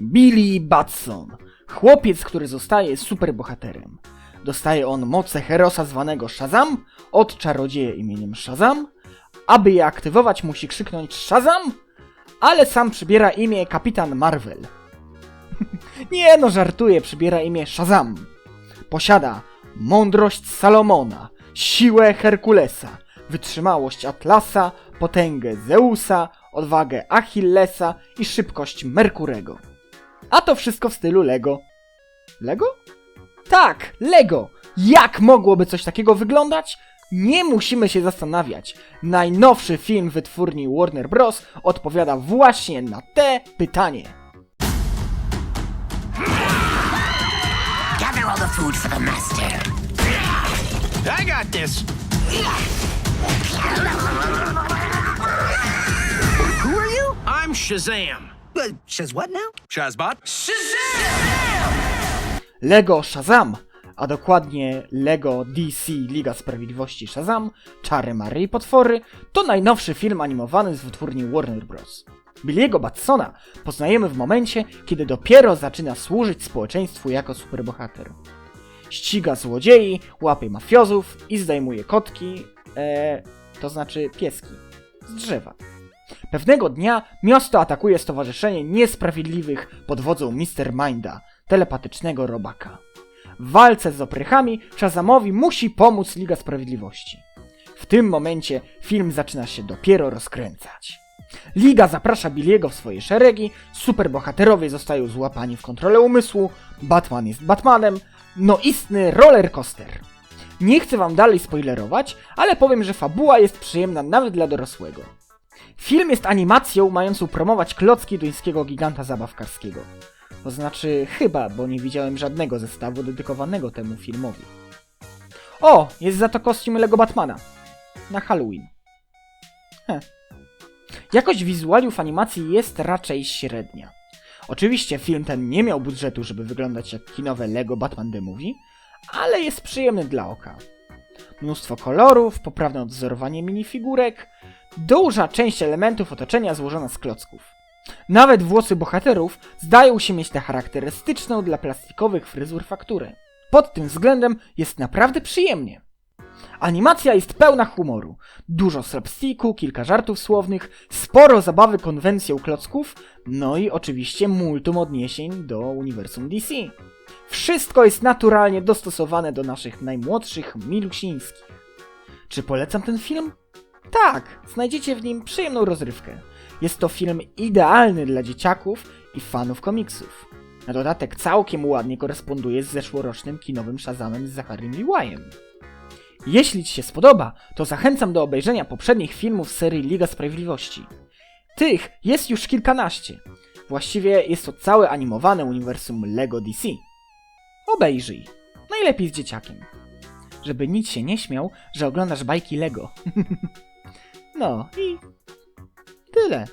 Billy Batson. Chłopiec, który zostaje superbohaterem. Dostaje on moce herosa zwanego Shazam od czarodzieja imieniem Shazam. Aby je aktywować musi krzyknąć Shazam, ale sam przybiera imię Kapitan Marvel. Nie no, żartuję, przybiera imię Shazam. Posiada mądrość Salomona, siłę Herkulesa, wytrzymałość Atlasa, potęgę Zeusa, odwagę Achillesa i szybkość Merkurego. A to wszystko w stylu Lego. Lego? Tak, Lego! Jak mogłoby coś takiego wyglądać? Nie musimy się zastanawiać. Najnowszy film wytwórni Warner Bros. odpowiada właśnie na te pytanie. Gather all the food for the master. I got this. Who are you? I'm Shazam. Uh, Shaz what now? Shazbot? Lego Shazam, a dokładnie Lego DC Liga Sprawiedliwości Shazam, Czary Mary i Potwory, to najnowszy film animowany z wytwórni Warner Bros. Billy'ego Batsona poznajemy w momencie, kiedy dopiero zaczyna służyć społeczeństwu jako superbohater. Ściga złodziei, łapie mafiozów i zdejmuje kotki, e, to znaczy pieski, z drzewa. Pewnego dnia miasto atakuje Stowarzyszenie Niesprawiedliwych pod wodzą Mr. Minda, telepatycznego robaka. W walce z oprychami Shazamowi musi pomóc Liga Sprawiedliwości. W tym momencie film zaczyna się dopiero rozkręcać. Liga zaprasza Billiego w swoje szeregi, superbohaterowie zostają złapani w kontrolę umysłu, Batman jest Batmanem, no istny roller coaster. Nie chcę wam dalej spoilerować, ale powiem, że fabuła jest przyjemna nawet dla dorosłego. Film jest animacją mającą promować klocki duńskiego giganta zabawkarskiego. To znaczy chyba, bo nie widziałem żadnego zestawu dedykowanego temu filmowi. O, jest za to kostium Lego Batmana. Na Halloween. Heh. Jakość wizualiów animacji jest raczej średnia. Oczywiście film ten nie miał budżetu, żeby wyglądać jak kinowe Lego Batman The Movie, ale jest przyjemny dla oka. Mnóstwo kolorów, poprawne odwzorowanie minifigurek, duża część elementów otoczenia złożona z klocków. Nawet włosy bohaterów zdają się mieć tę charakterystyczną dla plastikowych fryzur fakturę. Pod tym względem jest naprawdę przyjemnie. Animacja jest pełna humoru. Dużo slapsticku, kilka żartów słownych, sporo zabawy konwencją klocków, no i oczywiście multum odniesień do uniwersum DC. Wszystko jest naturalnie dostosowane do naszych najmłodszych milusińskich. Czy polecam ten film? Tak, znajdziecie w nim przyjemną rozrywkę. Jest to film idealny dla dzieciaków i fanów komiksów. Na dodatek całkiem ładnie koresponduje z zeszłorocznym kinowym Shazamem z Zacharym Liwajem. Jeśli Ci się spodoba, to zachęcam do obejrzenia poprzednich filmów serii Liga Sprawiedliwości. Tych jest już kilkanaście. Właściwie jest to całe animowane uniwersum LEGO DC. Obejrzyj. Najlepiej z dzieciakiem. Żeby nic się nie śmiał, że oglądasz bajki LEGO. no i tyle.